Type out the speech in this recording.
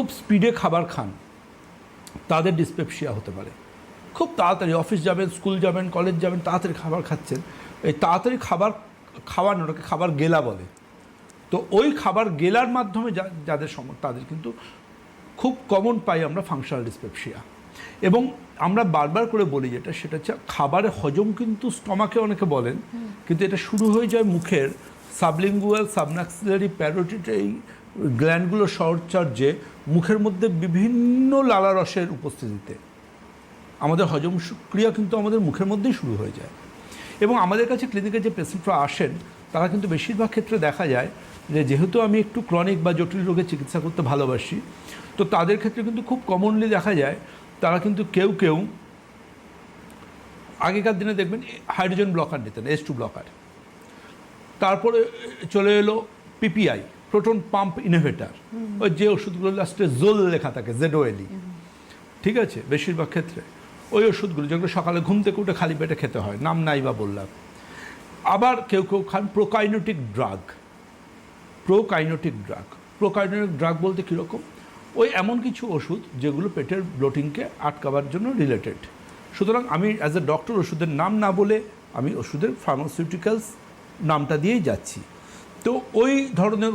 খুব স্পিডে খাবার খান তাদের ডিসপেপসিয়া হতে পারে। খুব তাড়াতাড়ি অফিস যাবেন স্কুল যাবেন কলেজ যাবেন তাড়াতাড়ি খাবার খাচ্ছেন। এই তাড়াতাড়ি খাবার খাওয়ানো ওটাকে খাবার গেলা বলে। তো ওই খাবার গেলার মাধ্যমে যা- যাদের সম তাদের কিন্তু খুব কমন পাই আমরা ফাংশনাল ডিসপেপসিয়া এবং আমরা বারবার করে বলি যেটা সেটা হচ্ছে খাবারের হজম কিন্তু স্টমাকে অনেকে বলেন কিন্তু এটা শুরু হয়ে যায় মুখের সাবলিঙ্গুয়াল, সাবনাক্সিলারি প্যারোটিড এই গ্ল্যান্ডগুলো সরচার্জে মুখের মধ্যে বিভিন্ন লালা রসের উপস্থিতিতে। আমাদের হজম ক্রিয়া কিন্তু আমাদের মুখের মধ্যেই শুরু হয়ে যায়। এবং আমাদের কাছে ক্লিনিকে যে পেশেন্টরা আসেন, তারা কিন্তু বেশিরভাগ ক্ষেত্রে দেখা যায় যে, যেহেতু আমি একটু ক্রনিক বা জটিল রোগের চিকিৎসা করতে ভালোবাসি, তো তাদের ক্ষেত্রে কিন্তু খুব কমনলি দেখা যায়, তারা কিন্তু কেউ কেউ আগেকার দিনে দেখবেন হাইড্রোজেন ব্লকার নিতেন এস টু ব্লকার তারপরে চলে এলো পিপিআই প্রোটন পাম্প ইনোভেটার ওই যে ওষুধগুলো লাস্টে জোল লেখা থাকে জেডোয়েলি ঠিক আছে? বেশিরভাগ ক্ষেত্রে। ওই ওষুধগুলো যেগুলো সকালে ঘুম থেকে উঠে খালি পেটে খেতে হয় নাম নাই বা বললাম। আবার কেউ কেউ খান prokinetic drug. Prokinetic drug. Prokinetic drug বলতে কীরকম ওই এমন কিছু ওষুধ যেগুলো পেটের ব্লোটিংকে আটকাবার জন্য রিলেটেড সুতরাং আমি অ্যাজ এ ডক্টর ওষুধের নাম না বলে আমি ওষুধের ফার্মাসিউটিক্যালস নামটা দিয়েই যাচ্ছি। তো ওই ধরনের